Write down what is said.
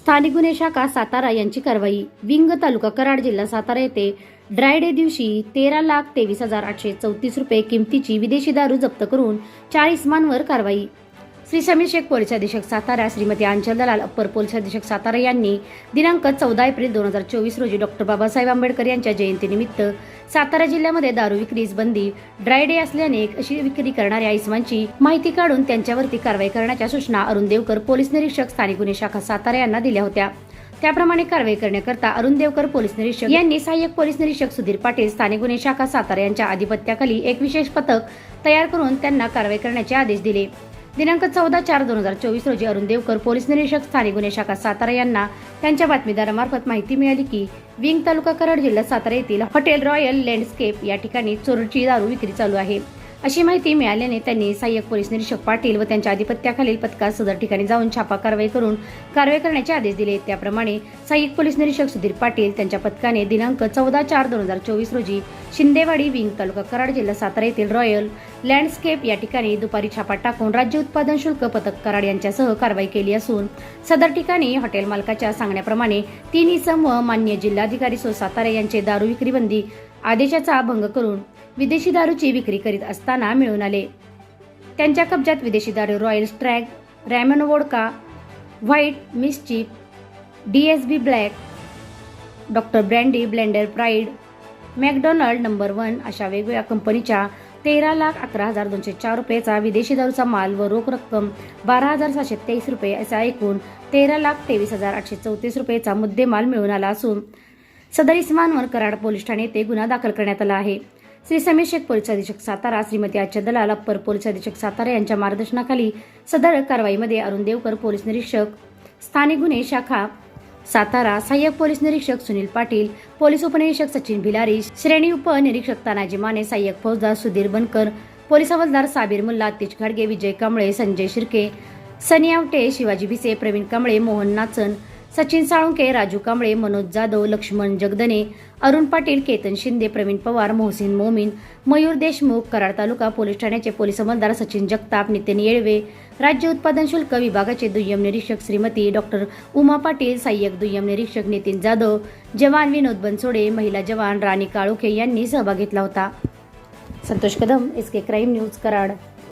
स्थानिक गुन्हे शाखा सातारा यांची कारवाई. विंग तालुका कराड जिल्हा सातारा येथे ड्राय डे दिवशी तेरा लाख तेवीस हजार आठशे चौतीस रुपये किमतीची विदेशी दारू जप्त करून चाळीस मानवर कारवाई. श्री समीर शेख पोलीस अधीक्षक सातारा श्रीमती अंचल दलाल अप्पर पोलीस अधीक्षक सातारा यांनी दिनांक चौदा एप्रिल दोन हजार चोवीस रोजी डॉक्टर बाबासाहेब आंबेडकर यांच्या जयंतीनिमित्त सातारा जिल्ह्यामध्ये दारू विक्रीस बंदी. ड्राय डे असल्याने अशी विक्री करणाऱ्या इसमांची माहिती काढून त्यांच्यावरती कारवाई करण्याच्या सूचना अरुण देवकर पोलीस निरीक्षक स्थानिक गुन्हे शाखा सातारा यांना दिल्या होत्या. त्याप्रमाणे कारवाई करण्याकरता अरुण देवकर पोलीस निरीक्षक यांनी सहाय्यक पोलीस निरीक्षक सुधीर पाटील स्थानिक गुन्हे शाखा सातारा यांच्या अधिपत्याखाली एक विशेष पथक तयार करून त्यांना कारवाई करण्याचे आदेश दिले. दिनांक चौदा चार दोन हजार चोवीस रोजी अरुण देवकर पोलीस निरीक्षक स्थानिक गुन्हे शाखा सातारा यांना त्यांच्या बातमीदारामार्फत माहिती मिळाली की विंग तालुका कराड जिल्हा सातारा येथील हॉटेल रॉयल लँडस्केप या ठिकाणी चोरची दारू विक्री चालू आहे. अशी माहिती मिळाल्याने त्यांनी सहाय्यक पोलीस निरीक्षक पाटील व त्यांच्या अधिपत्याखालील पथकास सदर ठिकाणी जाऊन छापा कारवाई करून कारवाई करण्याचे आदेश दिले. त्याप्रमाणे सहाय्यक पोलीस निरीक्षक सुधीर पाटील त्यांच्या पथकाने दिनांक चौदा चार दोन हजार चोवीस रोजी शिंदेवाडी विंग तालुका कराड जिल्हा सातारा येथील रॉयल लँडस्केप या ठिकाणी दुपारी छापा टाकून राज्य उत्पादन शुल्क पथक कराड यांच्यासह कारवाई केली असून सदर ठिकाणी हॉटेल मालकाच्या सांगण्याप्रमाणे तीन इसम व मान्य जिल्हाधिकारी सो सातारा यांचे दारू विक्री बंदी आदेशाचा भंग करून विदेशी दारूची विक्री करीत असताना मिळून आले. त्यांच्या कब्जात विदेशी दारू royal stag Ramon vodka white mischief D S B black doctor brandy blender pride McDonald number one अशा वेगवेगळ्या कंपनीच्या तेरा लाख अकरा हजार दोनशे चार रुपयेचा विदेशी दारूचा माल व रोख रक्कम बारा हजार सातशे तेवीस रुपये असा एकूण तेरा लाख तेवीस हजार आठशे चौतीस रुपयेचा मुद्देमाल मिळून आला असून सदर इस्मानवर कराड पोलीस ठाणे येथे गुन्हा दाखल करण्यात आला आहे. श्री समीर शेख पोलीस अधीक्षक सातारा श्रीमती आच्या दलाल अप्पर पोलीस अधीक्षक सातारा यांच्या मार्गदर्शनाखाली सदर कारवाईमध्ये अरुण देवकर पोलीस निरीक्षक स्थानिक गुन्हे शाखा सातारा सहाय्यक पोलीस निरीक्षक सुनील पाटील पोलीस उपनिरीक्षक सचिन भिलारी श्रेणी उपनिरीक्षक तानाजी माने सहाय्यक फौजदार सुधीर बनकर पोलीस हवालदार साबीर मुल्ला अतिश घाडगे विजय कांबळे संजय शिर्के सनी आवटे शिवाजी भिसे प्रवीण कांबळे मोहन नाचन सचिन साळुंके राजू कांबळे मनोज जाधव लक्ष्मण जगदने अरुण पाटील केतन शिंदे प्रवीण पवार मोहसिन मोमीन मयूर देशमुख कराड तालुका पोलीस ठाण्याचे पोलीस अंमलदार सचिन जगताप नितीन येळवे राज्य उत्पादन शुल्क विभागाचे दुय्यम निरीक्षक श्रीमती डॉक्टर उमा पाटील सहाय्यक दुय्यम निरीक्षक नितीन जाधव जवान विनोद बनसोडे महिला जवान राणी काळुखे यांनी सहभाग घेतला होता. Santosh Kadam S K crime news Karad.